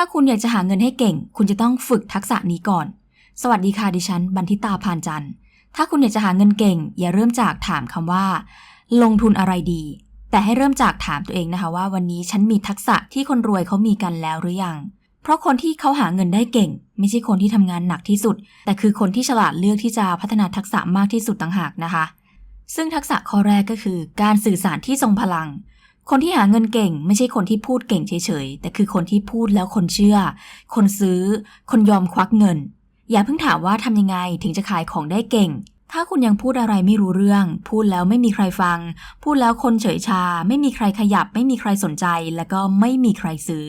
ถ้าคุณอยากจะหาเงินให้เก่ง คุณจะต้องฝึกทักษะนี้ก่อน สวัสดีค่ะดิฉัน บันทิตาพานจันทร์ถ้าคุณอยากจะหาเงินเก่ง อย่าเริ่มจากถามคำว่า ลงทุนอะไรดี แต่ให้เริ่มจากถามตัวเองนะคะว่าวันนี้ฉันมีทักษะที่คนรวยเขามีกันแล้วหรือยัง เพราะคนที่เขาหาเงินได้เก่ง ไม่ใช่คนที่ทำงานหนักที่สุด แต่คือคนที่ฉลาดเลือกที่จะพัฒนาทักษะมากที่สุดต่างหากนะคะ ซึ่งทักษะข้อแรกก็คือ การสื่อสารที่ทรงพลัง คนที่หาเงินเก่งไม่ใช่คนที่พูดเก่งเฉยๆ แต่คือคนที่พูดแล้วคนเชื่อ คนซื้อ คนยอมควักเงิน อย่าเพิ่งถามว่าทำยังไงถึงจะขายของได้เก่ง ถ้าคุณยังพูดอะไรไม่รู้เรื่อง พูดแล้วไม่มีใครฟัง พูดแล้วคนเฉยชา ไม่มีใครขยับ ไม่มีใครสนใจ แล้วก็ไม่มีใครซื้อ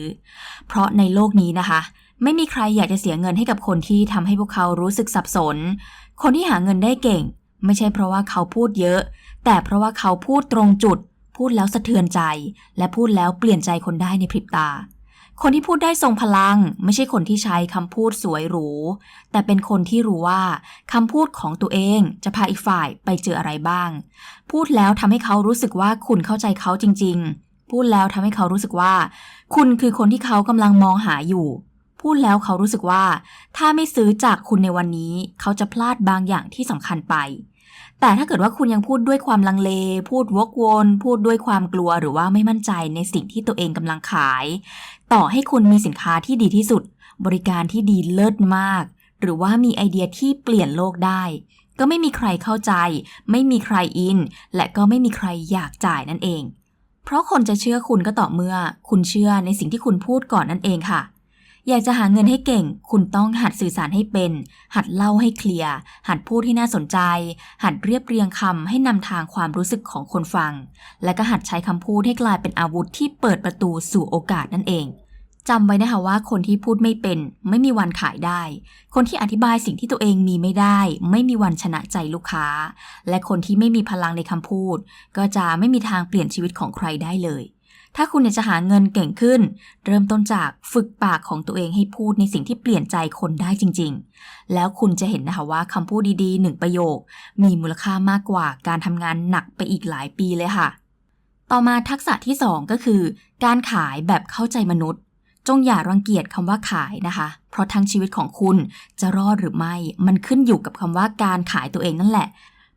เพราะในโลกนี้นะคะ ไม่มีใครอยากจะเสียเงินให้กับคนที่ทำให้พวกเขารู้สึกสับสน คนที่หาเงินได้เก่ง ไม่ใช่เพราะว่าเขาพูดเยอะ แต่เพราะว่าเขาพูดตรงจุด พูดแล้วสะเทือนใจ และพูดแล้วเปลี่ยนใจคนได้ในพริบตา คนที่พูดได้ทรงพลัง ไม่ใช่คนที่ใช้คำพูดสวยหรู แต่เป็นคนที่รู้ว่าคำพูดของตัวเองจะพาอีกฝ่ายไปเจออะไรบ้าง พูดแล้วทำให้เขารู้สึกว่าคุณเข้าใจเขาจริง ๆ พูดแล้วทำให้เขารู้สึกว่า คุณคือคนที่เขากำลังมองหาอยู่ พูดแล้วเขารู้สึกว่า ถ้าไม่ซื้อจากคุณในวันนี้ เขาจะพลาดบางอย่างที่สำคัญไป แต่ถ้าเกิดว่าคุณยังพูดด้วยความลังเล พูดวกวน พูดด้วยความกลัวหรือว่าไม่มั่นใจในสิ่งที่ตัวเองกำลังขาย ต่อให้คุณมีสินค้าที่ดีที่สุด บริการที่ดีเลิศมาก หรือว่ามีไอเดียที่เปลี่ยนโลกได้ ก็ไม่มีใครเข้าใจ ไม่มีใครอิน และก็ไม่มีใครอยากจ่ายนั่นเอง เพราะคนจะเชื่อคุณก็ต่อเมื่อ คุณเชื่อในสิ่งที่คุณพูดก่อนนั่นเองค่ะ อยากจะหาเงินให้เก่ง คุณต้องหัดสื่อสารให้เป็น หัดเล่าให้เคลียร์หัดพูดให้น่าสนใจ หัดเรียบเรียงคำให้นำทางความรู้สึกของคนฟัง และก็หัดใช้คำพูดให้กลายเป็นอาวุธที่เปิดประตูสู่โอกาสนั่นเองจำไว้นะคะว่าคนที่พูดไม่เป็น ไม่มีวันขายได้ คนที่อธิบายสิ่งที่ตัวเองมีไม่ได้ ไม่มีวันชนะใจลูกค้า และคนที่ไม่มีพลังในคำพูด ก็จะไม่มีทางเปลี่ยนชีวิตของใครได้เลย ถ้าคุณอยากจะหาเงินเก่งขึ้น เริ่มต้นจากฝึกปากของตัวเองให้พูดในสิ่งที่เปลี่ยนใจคนได้จริง ๆ แล้วคุณจะเห็นนะคะว่าคำพูดดีๆหนึ่งประโยค มีมูลค่ามากกว่าการทำงานหนักไปอีกหลายปีเลยค่ะ ต่อมาทักษะที่ 2 ก็คือ การขายแบบเข้าใจมนุษย์ จงอย่ารังเกียจคำว่าขายนะคะ เพราะทั้งชีวิตของคุณจะรอดหรือไม่ มันขึ้นอยู่กับคำว่าการขายตัวเองนั่นแหละ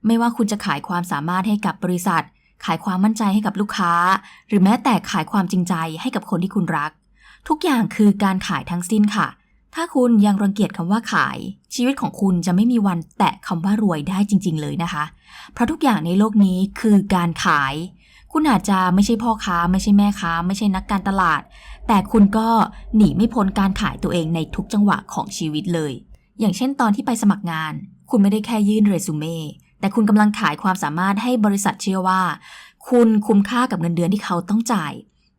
ไม่ว่าคุณจะขายความสามารถให้กับบริษัท ขายความมั่นใจให้กับลูกค้า หรือแม้แต่ขายความจริงใจให้กับคนที่คุณรัก ทุกอย่างคือการขายทั้งสิ้นค่ะ ถ้าคุณยังรังเกียจคำว่าขาย ชีวิตของคุณจะไม่มีวันแตะคำว่ารวยได้จริง ๆ เลยนะคะ เพราะทุกอย่างในโลกนี้คือการขาย คุณอาจจะไม่ใช่พ่อค้า ไม่ใช่แม่ค้า ไม่ใช่นักการตลาด แต่คุณก็หนีไม่พ้นการขายตัวเองในทุกจังหวะของชีวิตเลย อย่างเช่นตอนที่ไปสมัครงาน คุณไม่ได้แค่ยื่นเรซูเม่ แต่คุณกำลังขายความสามารถให้บริษัทเชื่อว่า คุณคุ้มค่ากับเงินเดือนที่เขาต้องจ่าย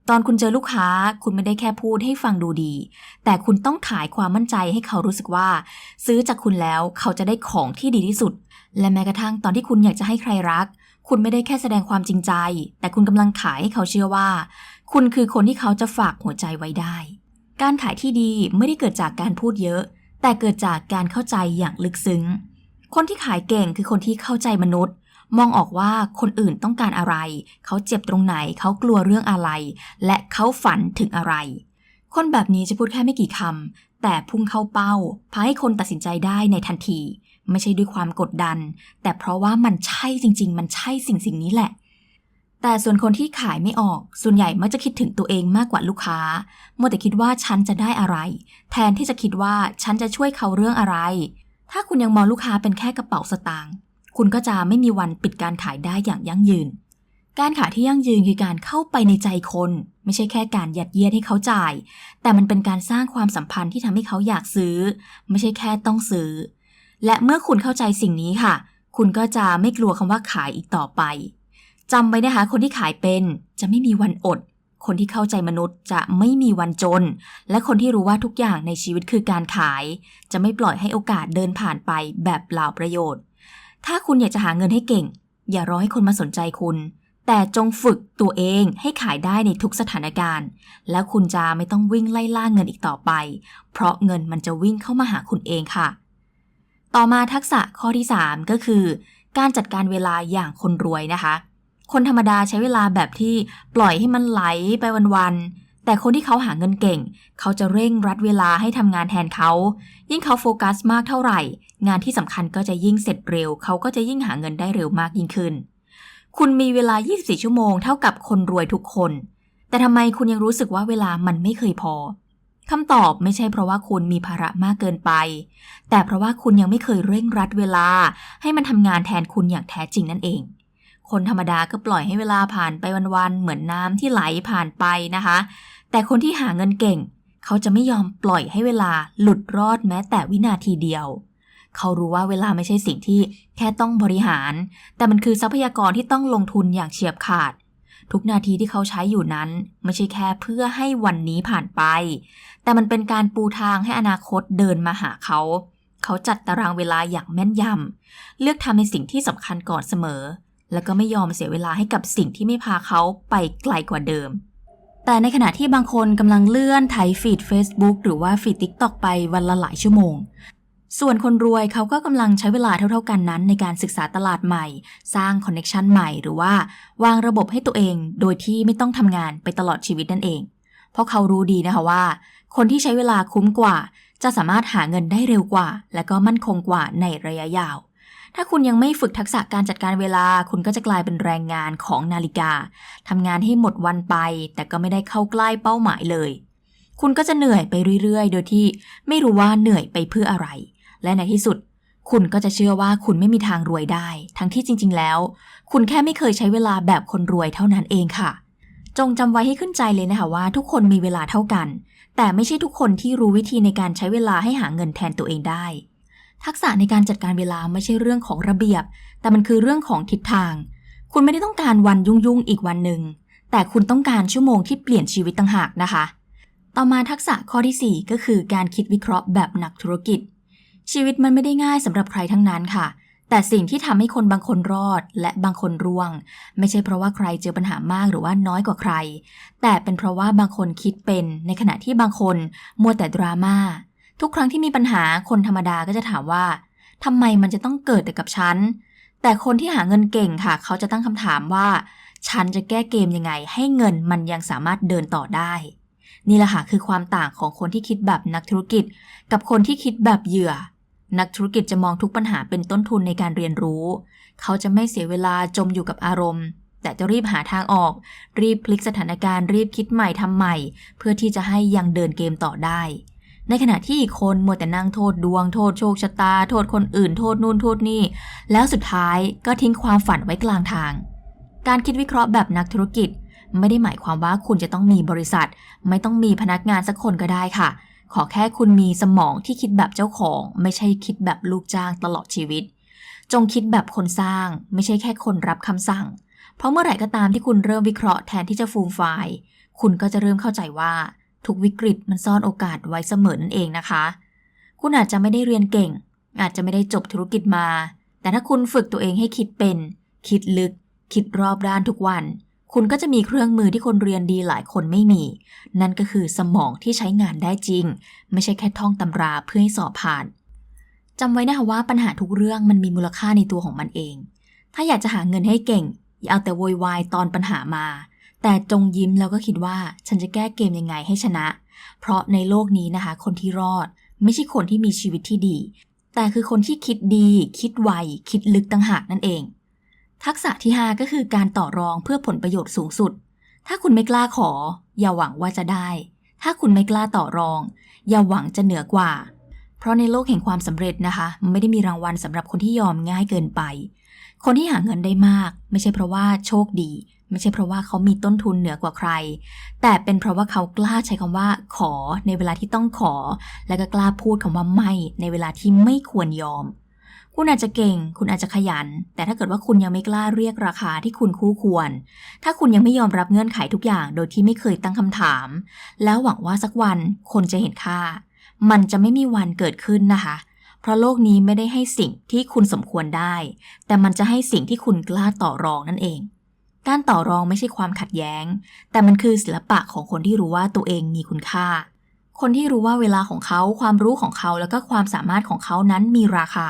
ตอนคุณเจอลูกค้า คุณไม่ได้แค่พูดให้ฟังดูดี แต่คุณต้องขายความมั่นใจให้เขารู้สึกว่า ซื้อจากคุณแล้วเขาจะได้ของที่ดีที่สุด และแม้กระทั่งตอนที่คุณอยากจะให้ใครรัก คุณไม่ได้แค่แสดงความจริงใจ แต่คุณกำลังขายให้เขาเชื่อว่า คุณคือคนที่เขาจะฝากหัวใจไว้ได้ การขายที่ดีไม่ได้เกิดจากการพูดเยอะ แต่เกิดจากการเข้าใจอย่างลึกซึ้ง คนที่ขายเก่งคือคนที่เข้าใจมนุษย์ มองออกว่าคนอื่นต้องการอะไร เขาเจ็บตรงไหนเขากลัวเรื่องอะไร และเขาฝันถึงอะไร คนแบบนี้จะพูดแค่ไม่กี่คำแต่พุ่งเข้าเป้าพาให้คนตัดสินใจได้ในทันที ไม่ใช่ด้วยความกดดัน แต่เพราะว่ามันใช่จริง ๆ มันใช่สิ่งสิ่งนี้แหละแต่ส่วนคนที่ขายไม่ออก ส่วนใหญ่มักจะคิดถึงตัวเองมากกว่าลูกค้ามัวแต่คิดว่าฉันจะได้อะไร แทนที่จะคิดว่าฉันจะช่วยเขาเรื่องอะไร ถ้าคุณยังมองลูกค้าเป็นแค่กระเป๋าสตางค์คุณก็จะไม่มีวันปิดการขายได้อย่างยั่งยืน การขายที่ยั่งยืนคือการเข้าไปในใจคน ไม่ใช่แค่การยัดเยียดให้เขาจ่าย แต่มันเป็นการสร้างความสัมพันธ์ที่ทำให้เขาอยากซื้อ ไม่ใช่แค่ต้องซื้อ และเมื่อคุณเข้าใจสิ่งนี้ค่ะ คุณก็จะไม่กลัวคำว่าขายอีกต่อไปจำไว้นะคะ คนที่ขายเป็นจะไม่มีวันอด คนที่เข้าใจมนุษย์จะไม่มีวันจน และคนที่รู้ว่าทุกอย่างในชีวิตคือการขาย จะไม่ปล่อยให้โอกาสเดินผ่านไปแบบเปล่าประโยชน์ ถ้าคุณอยากจะหาเงินให้เก่ง อย่ารอให้คนมาสนใจคุณ แต่จงฝึกตัวเองให้ขายได้ในทุกสถานการณ์ แล้วคุณจะไม่ต้องวิ่งไล่ล่าเงินอีกต่อไป เพราะเงินมันจะวิ่งเข้ามาหาคุณเองค่ะ ต่อมาทักษะข้อที่ 3 ก็คือ การจัดการเวลาอย่างคนรวยนะคะ คนธรรมดาใช้เวลาแบบที่ปล่อยให้มันไหลไปวันๆ แต่คนที่เขาหาเงินเก่ง เขาจะเร่งรัดเวลาให้ทำงานแทนเขา ยิ่งเขาโฟกัสมากเท่าไหร่ งานที่สำคัญก็จะยิ่งเสร็จเร็ว เขาก็จะยิ่งหาเงินได้เร็วมากยิ่งขึ้น คุณมีเวลา 24 ชั่วโมงเท่ากับคนรวยทุกคน แต่ทำไมคุณยังรู้สึกว่าเวลามันไม่เคยพอคำตอบไม่ใช่เพราะว่าคุณมีภาระมากเกินไป แต่เพราะว่าคุณยังไม่เคยเร่งรัดเวลา ให้มันทำงานแทนคุณอย่างแท้จริงนั่นเอง คนธรรมดาก็ปล่อยให้เวลาผ่านไปวันๆ เหมือนน้ำที่ไหลผ่านไปนะคะ แต่คนที่หาเงินเก่ง เขาจะไม่ยอมปล่อยให้เวลาหลุดรอดแม้แต่วินาทีเดียว เขารู้ว่าเวลาไม่ใช่สิ่งที่แค่ต้องบริหาร แต่มันคือทรัพยากรที่ต้องลงทุนอย่างเฉียบขาด ทุกนาทีที่เขาใช้อยู่นั้น ไม่ใช่แค่เพื่อให้วันนี้ผ่านไป แต่มันเป็นการปูทางให้อนาคตเดินมาหาเขาเขาจัดตารางเวลาอย่างแม่นยำ เลือกทำในสิ่งที่สำคัญก่อนเสมอ แล้วก็ไม่ยอมเสียเวลาให้กับสิ่งที่ไม่พาเขาไปไกลกว่าเดิม แต่ในขณะที่บางคนกำลังเลื่อนไถฟีด Facebook หรือว่าฟีด TikTok ไปวันละหลายชั่วโมง ส่วนคนรวยเขาก็กำลังใช้เวลาเท่าๆกันนั้น ในการศึกษาตลาดใหม่ สร้างคอนเน็ชันใหม่หรือว่าวางระบบให้ตัวเอง โดยที่ไม่ต้องทำงานไปตลอดชีวิตนั่นเอง เพราะเขารู้ดีนะคะว่า คนที่ใช้เวลาคุ้มกว่า จะสามารถหาเงินได้เร็วกว่า และก็มั่นคงกว่าในระยะยาว ถ้าคุณยังไม่ฝึกทักษะการจัดการเวลา คุณก็จะกลายเป็นแรงงานของนาฬิกาทำงานให้หมดวันไป แต่ก็ไม่ได้เข้าใกล้เป้าหมายเลย คุณก็จะเหนื่อยไปเรื่อยๆ โดยที่ไม่รู้ว่าเหนื่อยไปเพื่ออะไร และในที่สุด คุณก็จะเชื่อว่าคุณไม่มีทางรวยได้ ทั้งที่จริง ๆ แล้ว คุณแค่ไม่เคยใช้เวลาแบบคนรวยเท่านั้นเองค่ะ จงจำไว้ให้ขึ้นใจเลยนะคะว่า ทุกคนมีเวลาเท่ากัน แต่ไม่ใช่ทุกคนที่รู้วิธีในการใช้เวลาให้หาเงินแทนตัวเองได้ ทักษะในการจัดการเวลาไม่ใช่เรื่องของระเบียบ แต่มันคือเรื่องของทิศทาง คุณไม่ได้ต้องการวันยุ่งๆอีกวันหนึ่ง แต่คุณต้องการชั่วโมงที่เปลี่ยนชีวิตต่างหากนะคะ ต่อมาทักษะข้อที่ 4 ก็คือการคิดวิเคราะห์แบบนักธุรกิจ ชีวิตมันไม่ได้ง่ายสำหรับใครทั้งนั้นค่ะ แต่สิ่งที่ทำให้คนบางคนรอด และบางคนร่วง ไม่ใช่เพราะว่าใครเจอปัญหามากหรือว่าน้อยกว่าใคร แต่เป็นเพราะว่าบางคนคิดเป็น ในขณะที่บางคนมัวแต่ดราม่า ทุกครั้งที่มีปัญหาคนธรรมดาก็จะถามว่าทำไมมันจะต้องเกิดแต่กับฉัน แต่คนที่หาเงินเก่งค่ะ เขาจะตั้งคำถามว่า ฉันจะแก้เกมยังไง ให้เงินมันยังสามารถเดินต่อได้ นี่แหละค่ะคือความต่างของคนที่คิดแบบนักธุรกิจ กับคนที่คิดแบบเหยื่อ นักธุรกิจจะมองทุกปัญหาเป็นต้นทุนในการเรียนรู้ เขาจะไม่เสียเวลาจมอยู่กับอารมณ์ แต่จะรีบหาทางออก รีบพลิกสถานการณ์รีบคิดใหม่ทำใหม่ เพื่อที่จะให้ยังเดินเกมต่อได้ ในขณะที่อีกคนมัวแต่นั่งโทษดวงโทษโชคชะตา โทษคนอื่น โทษนู่นโทษนี่ แล้วสุดท้ายก็ทิ้งความฝันไว้กลางทาง การคิดวิเคราะห์แบบนักธุรกิจ ไม่ได้หมายความว่าคุณจะต้องมีบริษัท ไม่ต้องมีพนักงานสักคนก็ได้ค่ะ ขอแค่คุณมีสมองที่คิดแบบเจ้าของ ไม่ใช่คิดแบบลูกจ้างตลอดชีวิต จงคิดแบบคนสร้าง ไม่ใช่แค่คนรับคำสั่ง เพราะเมื่อไหร่ก็ตามที่คุณเริ่มวิเคราะห์แทนที่จะฟูมไฟายคุณก็จะเริ่มเข้าใจว่า ทุกวิกฤตมันซ่อนโอกาสไว้เสมอนั่นเองนะคะ คุณอาจจะไม่ได้เรียนเก่ง อาจจะไม่ได้จบธุรกิจมา แต่ถ้าคุณฝึกตัวเองให้คิดเป็น คิดลึก คิดรอบด้านทุกวัน คุณก็จะมีเครื่องมือที่คนเรียนดีหลายคนไม่มี นั่นก็คือสมองที่ใช้งานได้จริง ไม่ใช่แค่ท่องตำราเพื่อให้สอบผ่านจำไว้นะคะว่าปัญหาทุกเรื่องมันมีมูลค่าในตัวของมันเอง ถ้าอยากจะหาเงินให้เก่ง อย่าเอาแต่โวยวายตอนปัญหามา แต่จงยิ้มแล้วก็คิดว่าฉันจะแก้เกมยังไงให้ชนะ เพราะในโลกนี้นะคะ คนที่รอด ไม่ใช่คนที่มีชีวิตที่ดี แต่คือคนที่คิดดี คิดไว คิดลึกต่างหากนั่นเอง ทักษะที่ 5 ก็คือการต่อรองเพื่อผลประโยชน์สูงสุด ถ้าคุณไม่กล้าขอ อย่าหวังว่าจะได้ ถ้าคุณไม่กล้าต่อรอง อย่าหวังจะเหนือกว่า เพราะในโลกแห่งความสำเร็จนะคะ ไม่ได้มีรางวัลสำหรับคนที่ยอมง่ายเกินไป คนที่หาเงินได้มาก ไม่ใช่เพราะว่าโชคดี ไม่ใช่เพราะว่าเขามีต้นทุนเหนือกว่าใคร แต่เป็นเพราะว่าเขากล้าใช้คำว่า ขอในเวลาที่ต้องขอ และก็กล้าพูดคำว่าไม่ในเวลาที่ไม่ควรยอม คุณอาจจะเก่ง คุณอาจจะขยัน แต่ถ้าเกิดว่าคุณยังไม่กล้าเรียกราคาที่คุณคู่ควร ถ้าคุณยังไม่ยอมรับเงื่อนไขทุกอย่าง โดยที่ไม่เคยตั้งคำถาม แล้วหวังว่าสักวันคนจะเห็นค่า มันจะไม่มีวันเกิดขึ้นนะคะเพราะโลกนี้ไม่ได้ให้สิ่งที่คุณสมควรได้ แต่มันจะให้สิ่งที่คุณกล้าต่อรองนั่นเอง การต่อรองไม่ใช่ความขัดแย้ง แต่มันคือศิลปะของคนที่รู้ว่าตัวเองมีคุณค่า คนที่รู้ว่าเวลาของเขาความรู้ของเขาแล้วก็ความสามารถของเขานั้นมีราคา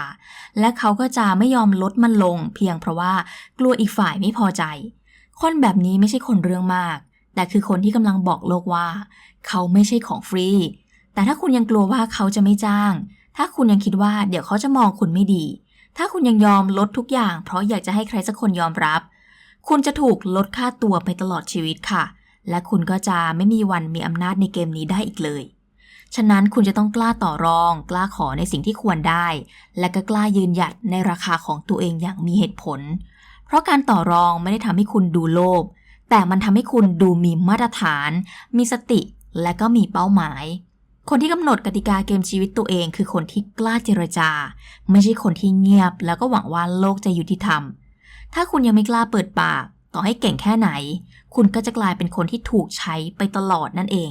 และเขาก็จะไม่ยอมลดมันลง เพียงเพราะว่ากลัวอีกฝ่ายไม่พอใจ คนแบบนี้ไม่ใช่คนเรื่องมาก แต่คือคนที่กำลังบอกโลกว่า เขาไม่ใช่ของฟรี แต่ถ้าคุณยังกลัวว่าเขาจะไม่จ้าง ถ้าคุณยังคิดว่าเดี๋ยวเขาจะมองคุณไม่ดี ถ้าคุณยังยอมลดทุกอย่าง เพราะอยากจะให้ใครสักคนยอมรับ คุณจะถูกลดค่าตัวไปตลอดชีวิตค่ะ และคุณก็จะไม่มีวันมีอำนาจในเกมนี้ได้อีกเลย ฉะนั้นคุณจะต้องกล้าต่อรอง กล้าขอในสิ่งที่ควรได้ และก็กล้ายืนหยัดในราคาของตัวเองอย่างมีเหตุผล เพราะการต่อรองไม่ได้ทำให้คุณดูโลภ แต่มันทำให้คุณดูมีมาตรฐาน มีสติและก็มีเป้าหมาย คนที่กำหนดกติกาเกมชีวิตตัวเอง คือคนที่กล้าเจรจา ไม่ใช่คนที่เงียบ แล้วก็หวังว่าโลกจะยุติธรรม ถ้าคุณยังไม่กล้าเปิดปาก ต่อให้เก่งแค่ไหน คุณก็จะกลายเป็นคนที่ถูกใช้ไปตลอดนั่นเอง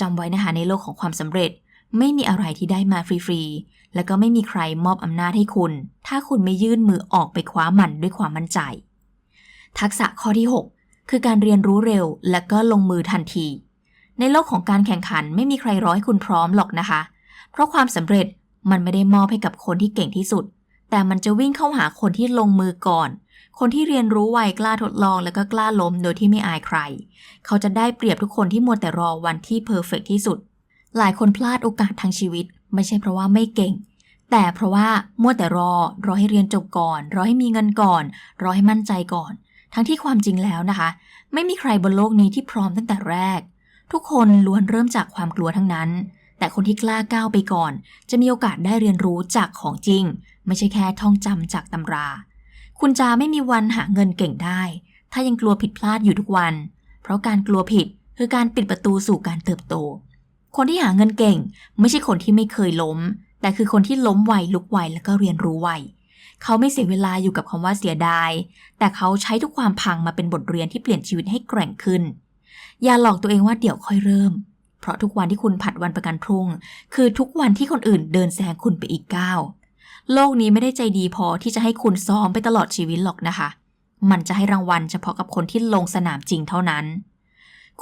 จำไว้นะคะในโลกของความสำเร็จ ไม่มีอะไรที่ได้มาฟรีๆ แล้วก็ไม่มีใครมอบอำนาจให้คุณ ถ้าคุณไม่ยื่นมือออกไปคว้ามันด้วยความมั่นใจ ทักษะข้อที่ 6 คือการเรียนรู้เร็ว และก็ลงมือทันที ในโลกของการแข่งขันไม่มีใครรอให้คุณพร้อมหรอกนะคะ เพราะความสำเร็จมันไม่ได้มอบให้กับคนที่เก่งที่สุด แต่มันจะวิ่งเข้าหาคนที่ลงมือก่อน คนที่เรียนรู้ไวกล้าทดลองแล้วก็กล้าล้มโดยที่ไม่อายใคร เขาจะได้เปรียบทุกคนที่มัวแต่รอวันที่เพอร์เฟกที่สุด หลายคนพลาดโอกาสทางชีวิต ไม่ใช่เพราะว่าไม่เก่ง แต่เพราะว่ามัวแต่รอ รอให้เรียนจบก่อน รอให้มีเงินก่อน รอให้มั่นใจก่อน ทั้งที่ความจริงแล้วนะคะ ไม่มีใครบนโลกนี้ที่พร้อมตั้งแต่แรก ทุกคนล้วนเริ่มจากความกลัวทั้งนั้น แต่คนที่กล้าก้าวไปก่อน จะมีโอกาสได้เรียนรู้จากของจริง ไม่ใช่แค่ท่องจำจากตำรา คุณจะไม่มีวันหาเงินเก่งได้ ถ้ายังกลัวผิดพลาดอยู่ทุกวัน เพราะการกลัวผิดคือการปิดประตูสู่การเติบโต คนที่หาเงินเก่ง ไม่ใช่คนที่ไม่เคยล้ม แต่คือคนที่ล้มไวลุกไวแล้วก็เรียนรู้ไวเขาไม่เสียเวลาอยู่กับคำว่าเสียดาย แต่เขาใช้ทุกความพังมาเป็นบทเรียนที่เปลี่ยนชีวิตให้แกร่งขึ้น อย่าหลอกตัวเองว่าเดี๋ยวค่อยเริ่ม เพราะทุกวันที่คุณผัดวันประกันพรุ่ง คือทุกวันที่คนอื่นเดินแซงคุณไปอีกก้าว โลกนี้ไม่ได้ใจดีพอที่จะให้คุณซ้อมไปตลอดชีวิตหรอกนะคะ มันจะให้รางวัลเฉพาะกับคนที่ลงสนามจริงเท่านั้น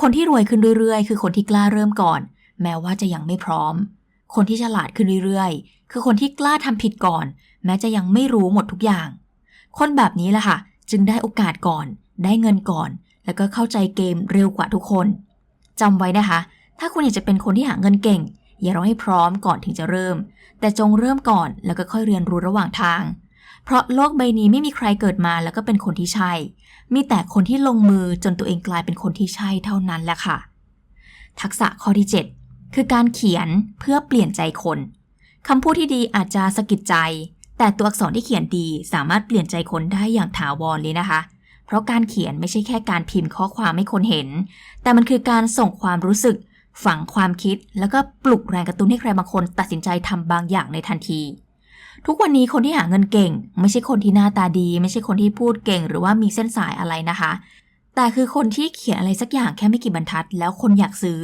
คนที่รวยขึ้นเรื่อยๆ คือคนที่กล้าเริ่มก่อน แม้ว่าจะยังไม่พร้อม คนที่ฉลาดขึ้นเรื่อยๆ คือคนที่กล้าทำผิดก่อน แม้จะยังไม่รู้หมดทุกอย่าง คนแบบนี้แหละค่ะ จึงได้โอกาสก่อน ได้เงินก่อน แล้วก็เข้าใจเกมเร็วกว่าทุกคนจำไว้นะคะ ถ้าคุณอยากจะเป็นคนที่หาเงินเก่ง อย่ารอให้พร้อมก่อนถึงจะเริ่ม แต่จงเริ่มก่อนแล้วก็ค่อยเรียนรู้ระหว่างทาง เพราะโลกใบนี้ไม่มีใครเกิดมาแล้วก็เป็นคนที่ใช่ มีแต่คนที่ลงมือจนตัวเองกลายเป็นคนที่ใช่เท่านั้นแหละค่ะ ทักษะข้อที่ 7 คือการเขียนเพื่อเปลี่ยนใจคนคำพูดที่ดีอาจจะสะกิดใจ แต่ตัวอักษรที่เขียนดีสามารถเปลี่ยนใจคนได้อย่างถาวรเลยนะคะ เพราะการเขียนไม่ใช่แค่การพิมพ์ข้อความให้คนเห็น แต่มันคือการส่งความรู้สึก ฝังความคิดแล้วก็ปลุกแรงกระตุ้นให้ใครบางคนตัดสินใจทำบางอย่างในทันที ทุกวันนี้คนที่หาเงินเก่ง ไม่ใช่คนที่หน้าตาดี ไม่ใช่คนที่พูดเก่ง หรือว่ามีเส้นสายอะไรนะคะ แต่คือคนที่เขียนอะไรสักอย่างแค่ไม่กี่บรรทัด แล้วคนอยากซื้อ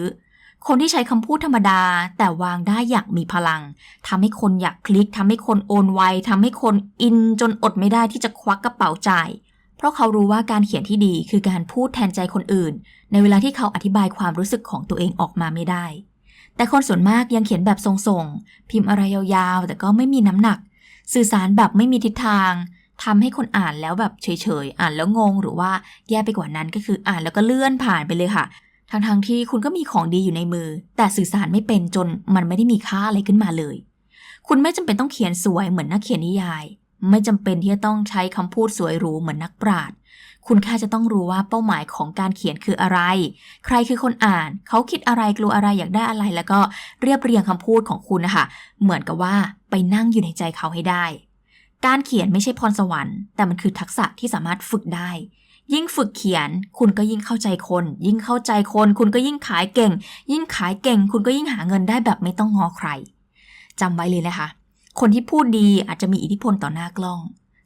คนที่ใช้คำพูดธรรมดา แต่วางได้อย่างมีพลังทำให้คนอยากคลิกทำให้คนโอนไวทำให้คนอินจนอดไม่ได้ที่จะควักกระเป๋าจ่าย เพราะเขารู้ว่าการเขียนที่ดีคือการพูดแทนใจคนอื่น ในเวลาที่เขาอธิบายความรู้สึกของตัวเองออกมาไม่ได้ แต่คนส่วนมากยังเขียนแบบทรงๆ พิมพ์อะไรยาวๆ แต่ก็ไม่มีน้ำหนัก สื่อสารแบบไม่มีทิศทางทำให้คนอ่านแล้วแบบเฉยๆ อ่านแล้วงง หรือว่าแย่ไปกว่านั้นก็คืออ่านแล้วก็เลื่อนผ่านไปเลยค่ะ ทั้งๆทที่คุณก็มีของดีอยู่ในมือ แต่สื่อสารไม่เป็นจนมันไม่ได้มีค่าอะไรขึ้นมาเลย คุณไม่จำเป็นต้องเขียนสวยเหมือนนักเขียนนิยาย ไม่จำเป็นที่จะต้องใช้คำพูดสวยหรูเหมือนนักปราชญ์คุณแค่จะต้องรู้ว่าเป้าหมายของการเขียนคืออะไร ใครคือคนอ่าน เขาคิดอะไรกลัวอะไรอยากได้อะไร แล้วก็เรียบเรียงคำพูดของคุณนะคะเหมือนกับว่าไปนั่งอยู่ในใจเขาให้ได้ การเขียนไม่ใช่พรสวรรค์แต่มันคือทักษะที่สามารถฝึกได้ ยิ่งฝึกเขียน คุณก็ยิ่งเข้าใจคน ยิ่งเข้าใจคน คุณก็ยิ่งขายเก่ง ยิ่งขายเก่ง คุณก็ยิ่งหาเงินได้แบบไม่ต้องงอใครจำไว้เลยนะคะ คนที่พูดดีอาจจะมีอิทธิพลต่อหน้ากล้อง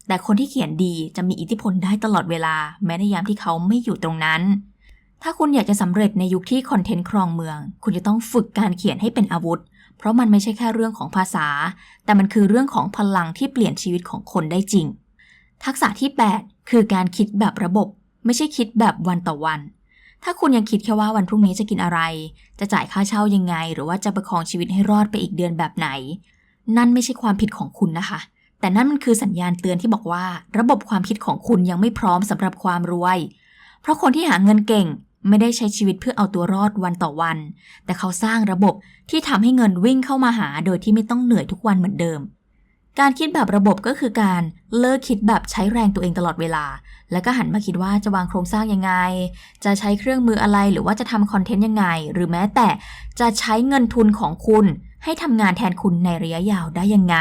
แต่คนที่เขียนดีจะมีอิทธิพลได้ตลอดเวลา แม้ในยามที่เขาไม่อยู่ตรงนั้น ถ้าคุณอยากจะสำเร็จในยุคที่คอนเทนต์ครองเมือง คุณจะต้องฝึกการเขียนให้เป็นอาวุธ เพราะมันไม่ใช่แค่เรื่องของภาษา แต่มันคือเรื่องของพลังที่เปลี่ยนชีวิตของคนได้จริง ทักษะที่ 8 คือการคิดแบบระบบ ไม่ใช่คิดแบบวันต่อวันถ้าคุณยังคิดแค่ว่าวันพรุ่งนี้จะกินอะไร จะจ่ายค่าเช่ายังไง หรือว่าจะประคองชีวิตให้รอดไปอีกเดือนแบบไหน นั่นไม่ใช่ความผิดของคุณนะคะ แต่นั่นมันคือสัญญาณเตือนที่บอกว่า ระบบความคิดของคุณยังไม่พร้อมสำหรับความรวย เพราะคนที่หาเงินเก่งไม่ได้ใช้ชีวิตเพื่อเอาตัวรอดวันต่อวัน แต่เขาสร้างระบบที่ทำให้เงินวิ่งเข้ามาหาโดยที่ไม่ต้องเหนื่อยทุกวันเหมือนเดิม การคิดแบบระบบก็คือการเลิกคิดแบบใช้แรงตัวเองตลอดเวลา แล้วก็หันมาคิดว่าจะวางโครงสร้างยังไง จะใช้เครื่องมืออะไรหรือว่าจะทำคอนเทนต์ยังไง หรือแม้แต่จะใช้เงินทุนของคุณ ให้ทำงานแทนคุณในระยะยาวได้ยังไง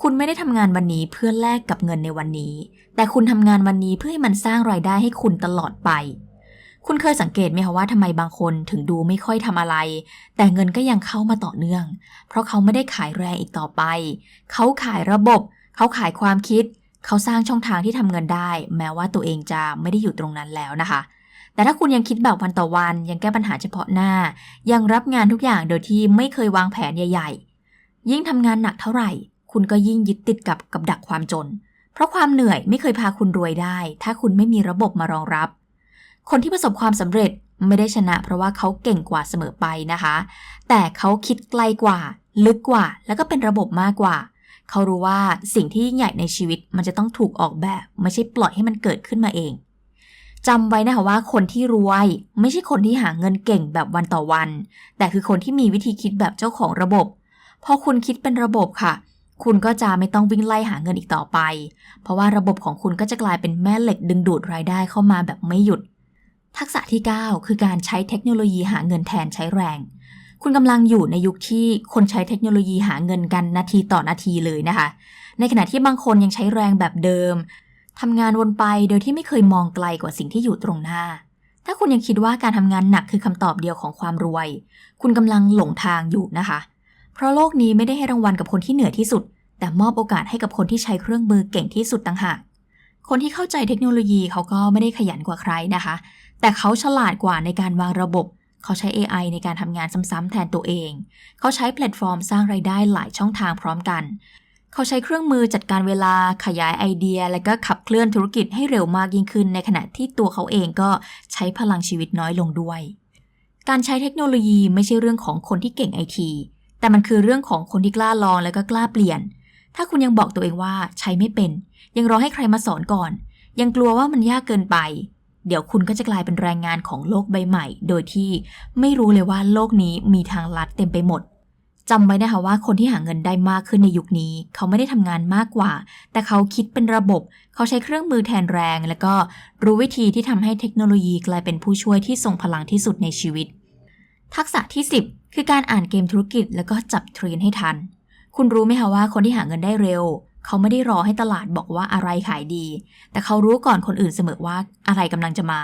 คุณไม่ได้ทำงานวันนี้เพื่อแลกกับเงินในวันนี้ แต่คุณทำงานวันนี้เพื่อให้มันสร้างรายได้ให้คุณตลอดไป คุณเคยสังเกตไหมคะว่าทำไมบางคนถึงดูไม่ค่อยทำอะไร แต่เงินก็ยังเข้ามาต่อเนื่อง เพราะเขาไม่ได้ขายแรงอีกต่อไป เขาขายระบบ เขาขายความคิด เขาสร้างช่องทางที่ทำเงินได้ แม้ว่าตัวเองจะไม่ได้อยู่ตรงนั้นแล้วนะคะ แต่ถ้าคุณยังคิดแบบวันต่อวัน ยังแก้ปัญหาเฉพาะหน้า ยังรับงานทุกอย่างโดยที่ไม่เคยวางแผนใหญ่ ๆ ยิ่งทำงานหนักเท่าไหร่ คุณก็ยิ่งยึดติดกับกับดักความจน เพราะความเหนื่อยไม่เคยพาคุณรวยได้ ถ้าคุณไม่มีระบบมารองรับ คนที่ประสบความสำเร็จไม่ได้ชนะ เพราะว่าเขาเก่งกว่าเสมอไปนะคะ แต่เขาคิดไกลกว่า ลึกกว่า แล้วก็เป็นระบบมากกว่า เขารู้ว่าสิ่งที่ยิ่งใหญ่ในชีวิตมันจะต้องถูกออกแบบ ไม่ใช่ปล่อยให้มันเกิดขึ้นมาเอง จำไว้นะคะว่าคนที่รวย ไม่ใช่คนที่หาเงินเก่งแบบวันต่อวัน แต่คือคนที่มีวิธีคิดแบบเจ้าของระบบ พอคุณคิดเป็นระบบค่ะ คุณก็จะไม่ต้องวิ่งไล่หาเงินอีกต่อไป เพราะว่าระบบของคุณก็จะกลายเป็นแม่เหล็กดึงดูดรายได้เข้ามาแบบไม่หยุด ทักษะที่ 9 คือการใช้เทคโนโลยีหาเงินแทนใช้แรง คุณกำลังอยู่ในยุคที่คนใช้เทคโนโลยีหาเงินกันนาทีต่อนาทีเลยนะคะ ในขณะที่บางคนยังใช้แรงแบบเดิม ทำงานวนไปโดยที่ไม่เคยมองไกลกว่าสิ่งที่อยู่ตรงหน้า ถ้าคุณยังคิดว่าการทำงานหนักคือคำตอบเดียวของความรวย คุณกำลังหลงทางอยู่นะคะ เพราะโลกนี้ไม่ได้ให้รางวัลกับคนที่เหนือที่สุด แต่มอบโอกาสให้กับคนที่ใช้เครื่องมือเก่งที่สุดต่างหาก คนที่เข้าใจเทคโนโลยีเขาก็ไม่ได้ขยันกว่าใครนะคะ แต่เขาฉลาดกว่าในการวางระบบ เขาใช้ AI ในการทำงานซ้ำๆแทนตัวเอง เขาใช้แพลตฟอร์มสร้างไรายได้หลายช่องทางพร้อมกัน เขาใช้เครื่องมือจัดการเวลาขยายไอเดีย และก็ขับเคลื่อนธุรกิจให้เร็วมากยิ่งขึ้น ในขณะที่ตัวเขาเองก็ใช้พลังชีวิตน้อยลงด้วย การใช้เทคโนโลยีไม่ใช่เรื่องของคนที่เก่งไอทีแต่มันคือเรื่องของคนที่กล้าลองและก็กล้าเปลี่ยน ถ้าคุณยังบอกตัวเองว่าใช้ไม่เป็น ยังรอให้ใครมาสอนก่อน ยังกลัวว่ามันยากเกินไป เดี๋ยวคุณก็จะกลายเป็นแรงงานของโลกใบใหม่ โดยที่ไม่รู้เลยว่าโลกนี้มีทางลัดเต็มไปหมด จำไว้นะคะว่าคนที่หาเงินได้มากขึ้นในยุคนี้ เขาไม่ได้ทำงานมากกว่า แต่เขาคิดเป็นระบบ เขาใช้เครื่องมือแทนแรง แล้วก็รู้วิธีที่ทำให้เทคโนโลยีกลายเป็นผู้ช่วยที่ทรงพลังที่สุดในชีวิต ทักษะที่ 10 คือการอ่านเกมธุรกิจ แล้วก็จับเทรนให้ทัน คุณรู้ไหมคะว่าคนที่หาเงินได้เร็ว เขาไม่ได้รอให้ตลาดบอกว่าอะไรขายดี แต่เขารู้ก่อนคนอื่นเสมอว่าอะไรกำลังจะมา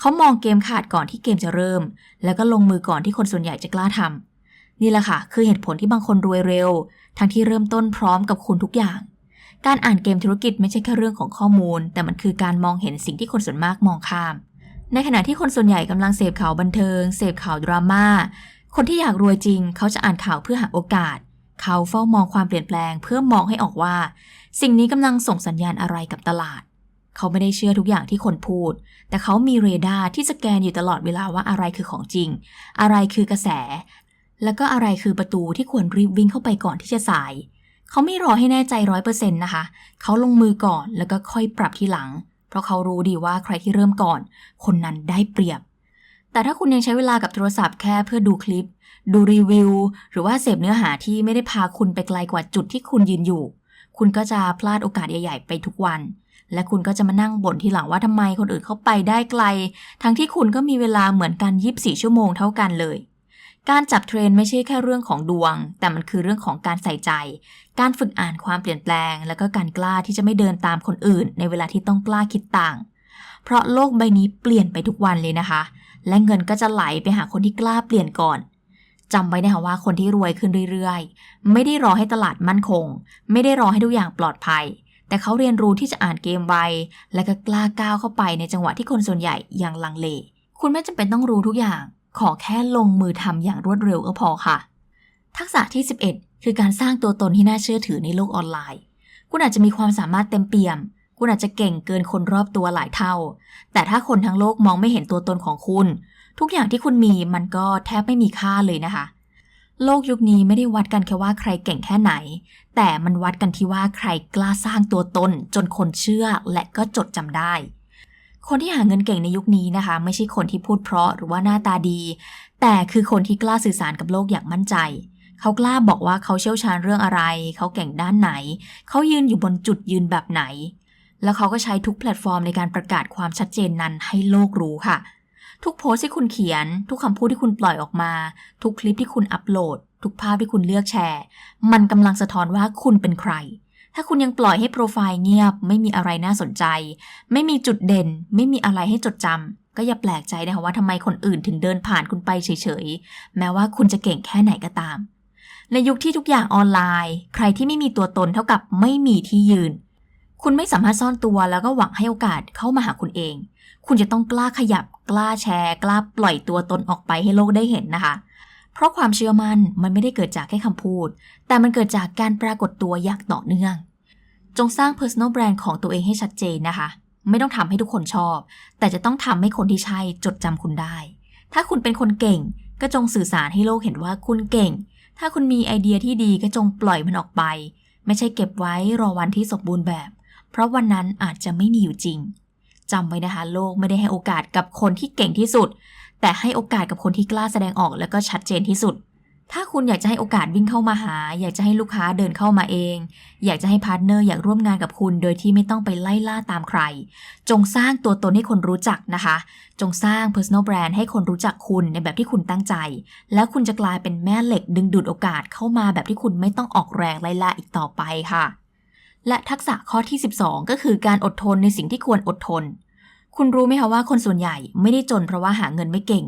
เขามองเกมขาดก่อนที่เกมจะเริ่ม แล้วก็ลงมือก่อนที่คนส่วนใหญ่จะกล้าทำ นี่แหละค่ะ คือเหตุผลที่บางคนรวยเร็ว ทั้งที่เริ่มต้นพร้อมกับคุณทุกอย่าง การอ่านเกมธุรกิจไม่ใช่แค่เรื่องของข้อมูล แต่มันคือการมองเห็นสิ่งที่คนส่วนมากมองข้าม ในขณะที่คนส่วนใหญ่กำลังเสพข่าวบันเทิง เสพข่าวดราม่า คนที่อยากรวยจริง เขาจะอ่านข่าวเพื่อหาโอกาส เขาเฝ้ามองความเปลี่ยนแปลง เพื่อมองให้ออกว่า สิ่งนี้กำลังส่งสัญญาณอะไรกับตลาด เขาไม่ได้เชื่อทุกอย่างที่คนพูด แต่เขามีเรดาร์ที่สแกนอยู่ตลอดเวลาว่าอะไรคือของจริง อะไรคือกระแส แล้วก็อะไรคือประตูที่ควรรีบวิ่งเข้าไปก่อนที่จะสาย เขาไม่รอให้แน่ใจร้อยเปอร์เซ็นต์นะคะ เขาลงมือก่อนแล้วก็ค่อยปรับทีหลัง เพราะเขารู้ดีว่าใครที่เริ่มก่อน คนนั้นได้เปรียบ แต่ถ้าคุณยังใช้เวลากับโทรศัพท์แค่เพื่อดูคลิป ดูรีวิว หรือว่าเสพเนื้อหาที่ไม่ได้พาคุณไปไกลกว่าจุดที่คุณยืนอยู่ คุณก็จะพลาดโอกาสใหญ่ๆไปทุกวันและคุณก็จะมานั่งบ่นทีหลังว่าทำไมคนอื่นเขาไปได้ไกล ทั้งที่คุณก็มีเวลาเหมือนกัน 24 ชั่วโมงเท่ากันเลย การจับเทรนไม่ใช่แค่เรื่องของดวง แต่มันคือเรื่องของการใส่ใจ การฝึกอ่านความเปลี่ยนแปลง แล้วก็การกล้าที่จะไม่เดินตามคนอื่น ในเวลาที่ต้องกล้าคิดต่าง เพราะโลกใบนี้เปลี่ยนไปทุกวันเลยนะคะ และเงินก็จะไหลไปหาคนที่กล้าเปลี่ยนก่อนจำไว้นะคะว่าคนที่รวยขึ้นเรื่อยๆ ไม่ได้รอให้ตลาดมั่นคง ไม่ได้รอให้ทุกอย่างปลอดภัย แต่เขาเรียนรู้ที่จะอ่านเกมไวและก็กล้าก้าวเข้าไปในจังหวะที่คนส่วนใหญ่ยังลังเล คุณไม่จำเป็นต้องรู้ทุกอย่าง ขอแค่ลงมือทำอย่างรวดเร็วก็พอค่ะ ทักษะที่ 11 คือการสร้างตัวตนที่น่าเชื่อถือในโลกออนไลน์ คุณอาจจะมีความสามารถเต็มเปี่ยม คุณอาจจะเก่งเกินคนรอบตัวหลายเท่า แต่ถ้าคนทั้งโลกมองไม่เห็นตัวตนของคุณ ทุกอย่างที่คุณมีมันก็แทบไม่มีค่าเลยนะคะ โลกยุคนี้ไม่ได้วัดกันแค่ว่าใครเก่งแค่ไหน แต่มันวัดกันที่ว่าใครกล้าสร้างตัวตนจนคนเชื่อและก็จดจำได้ คนที่หาเงินเก่งในยุคนี้นะคะ ไม่ใช่คนที่พูดเพราะหรือว่าหน้าตาดี แต่คือคนที่กล้าสื่อสารกับโลกอย่างมั่นใจ เขากล้าบอกว่าเขาเชี่ยวชาญเรื่องอะไร เขาเก่งด้านไหน เขายืนอยู่บนจุดยืนแบบไหน แล้วเขาก็ใช้ทุกแพลตฟอร์มในการประกาศความชัดเจนนั้นให้โลกรู้ค่ะ ทุกโพสที่คุณเขียน ทุกคำพูดที่คุณปล่อยออกมา ทุกคลิปที่คุณอัปโหลด ทุกภาพที่คุณเลือกแชร์ มันกำลังสะท้อนว่าคุณเป็นใคร ถ้าคุณยังปล่อยให้โปรไฟล์เงียบ ไม่มีอะไรน่าสนใจ ไม่มีจุดเด่น ไม่มีอะไรให้จดจำก็อย่าแปลกใจนะคะว่าทำไมคนอื่นถึงเดินผ่านคุณไปเฉยๆ แม้ว่าคุณจะเก่งแค่ไหนก็ตาม ในยุคที่ทุกอย่างออนไลน์ ใครที่ไม่มีตัวตนเท่ากับไม่มีที่ยืน คุณไม่สามารถซ่อนตัวแล้วก็หวังให้โอกาสเข้ามาหาคุณเอง คุณจะต้องกล้าขยับ กล้าแชร์ กล้าปล่อยตัวตนออกไปให้โลกได้เห็นนะคะ เพราะความเชื่อมั่นมันไม่ได้เกิดจากแค่คำพูด แต่มันเกิดจากการปรากฏตัวอย่างต่อเนื่อง จงสร้าง personal brand ของตัวเองให้ชัดเจนนะคะ ไม่ต้องทำให้ทุกคนชอบ แต่จะต้องทำให้คนที่ใช่จดจำคุณได้ ถ้าคุณเป็นคนเก่ง ก็จงสื่อสารให้โลกเห็นว่าคุณเก่ง ถ้าคุณมีไอเดียที่ดีก็จงปล่อยมันออกไป ไม่ใช่เก็บไว้รอวันที่สมบูรณ์แบบ เพราะวันนั้นอาจจะไม่มีอยู่จริงจำไว้นะคะ โลกไม่ได้ให้โอกาสกับคนที่เก่งที่สุด แต่ให้โอกาสกับคนที่กล้าแสดงออกแล้วก็ชัดเจนที่สุด ถ้าคุณอยากจะให้โอกาสวิ่งเข้ามาหา อยากจะให้ลูกค้าเดินเข้ามาเอง อยากจะให้พาร์ทเนอร์อยากร่วมงานกับคุณ โดยที่ไม่ต้องไปไล่ล่าตามใคร จงสร้างตัวตนให้คนรู้จักนะคะ จงสร้าง personal brand ให้คนรู้จักคุณในแบบที่คุณตั้งใจ แล้วคุณจะกลายเป็นแม่เหล็กดึงดูดโอกาสเข้ามาแบบที่คุณไม่ต้องออกแรงไล่ล่าอีกต่อไปค่ะและทักษะข้อที่ 12 ก็คือการอดทนในสิ่งที่ควรอดทน คุณรู้ไหมคะว่าคนส่วนใหญ่ไม่ได้จนเพราะว่าหาเงินไม่เก่ง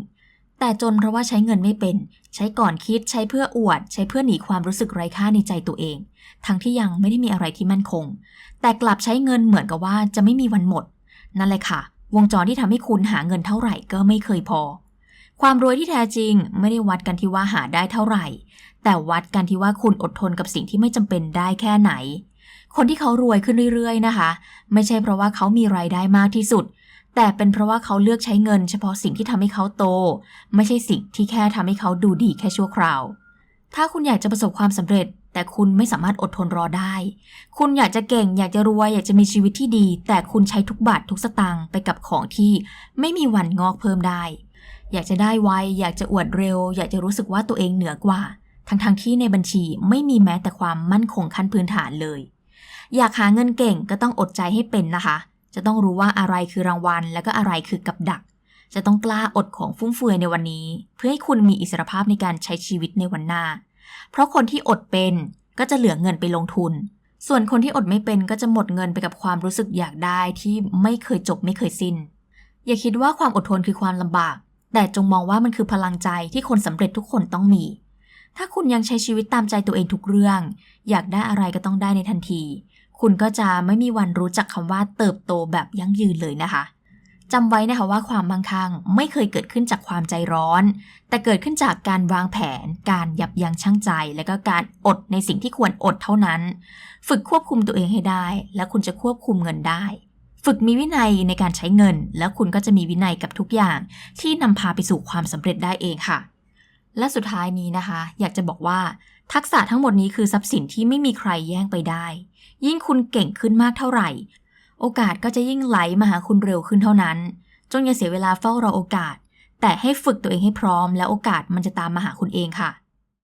แต่จนเพราะว่าใช้เงินไม่เป็น ใช้ก่อนคิดใช้เพื่ออวด ใช้เพื่อหนีความรู้สึกไร้ค่าในใจตัวเอง ทั้งที่ยังไม่ได้มีอะไรที่มั่นคง แต่กลับใช้เงินเหมือนกับว่าจะไม่มีวันหมด นั่นเลยค่ะ วงจรที่ทำให้คุณหาเงินเท่าไหร่ก็ไม่เคยพอ ความรวยที่แท้จริงไม่ได้วัดกันที่ว่าหาได้เท่าไหร่ แต่วัดกันที่ว่าคุณอดทนกับสิ่งที่ไม่จำเป็นได้แค่ไหน คนที่เขารวยขึ้นเรื่อย ๆ นะคะ ไม่ใช่เพราะว่าเขามีรายได้มากที่สุด แต่เป็นเพราะว่าเขาเลือกใช้เงินเฉพาะสิ่งที่ทำให้เขาโต ไม่ใช่สิ่งที่แค่ทำให้เขาดูดีแค่ชั่วคราว ถ้าคุณอยากจะประสบความสำเร็จ แต่คุณไม่สามารถอดทนรอได้ คุณอยากจะเก่ง อยากจะรวย อยากจะมีชีวิตที่ดี แต่คุณใช้ทุกบาททุกสตางค์ไปกับของที่ไม่มีวันงอกเพิ่มได้ อยากจะได้ไว อยากจะอวดเร็ว อยากจะรู้สึกว่าตัวเองเหนือกว่า ทั้งๆทที่ในบัญชีไม่มีแม้แต่ความมั่นคงขั้นพื้นฐานเลย อยากหาเงินเก่งก็ต้องอดใจให้เป็นนะคะ จะต้องรู้ว่าอะไรคือรางวัล แล้วก็อะไรคือกับดัก จะต้องกล้าอดของฟุ่มเฟือยในวันนี้ เพื่อให้คุณมีอิสรภาพในการใช้ชีวิตในวันหน้า เพราะคนที่อดเป็นก็จะเหลือเงินไปลงทุน ส่วนคนที่อดไม่เป็นก็จะหมดเงินไปกับความรู้สึกอยากได้ที่ไม่เคยจบไม่เคยสิ้น อย่าคิดว่าความอดทนคือความลำบาก แต่จงมองว่ามันคือพลังใจที่คนสำเร็จทุกคนต้องมี ถ้าคุณยังใช้ชีวิตตามใจตัวเองทุกเรื่อง อยากได้อะไรก็ต้องได้ในทันที คุณก็จะไม่มีวันรู้จักคำว่าเติบโตแบบยั่งยืนเลยนะคะจำไว้นะคะว่าความมั่งคั่งไม่เคยเกิดขึ้นจากความใจร้อน แต่เกิดขึ้นจากการวางแผน การยับยั้งชั่งใจ และก็การอดในสิ่งที่ควรอดเท่านั้น ฝึกควบคุมตัวเองให้ได้ และคุณจะควบคุมเงินได้ ฝึกมีวินัยในการใช้เงิน แล้วคุณก็จะมีวินัยกับทุกอย่าง ที่นำพาไปสู่ความสำเร็จได้เองค่ะ และสุดท้ายนี้นะคะ อยากจะบอกว่า ทักษะทั้งหมดนี้คือทรัพย์สินที่ไม่มีใครแย่งไปได้ ยิ่งคุณเก่งขึ้นมากเท่าไหร่ โอกาสก็จะยิ่งไหลมาหาคุณเร็วขึ้นเท่านั้นจงอย่าเสียเวลาเฝ้ารอโอกาส แต่ให้ฝึกตัวเองให้พร้อม แล้วโอกาสมันจะตามมาหาคุณเองค่ะ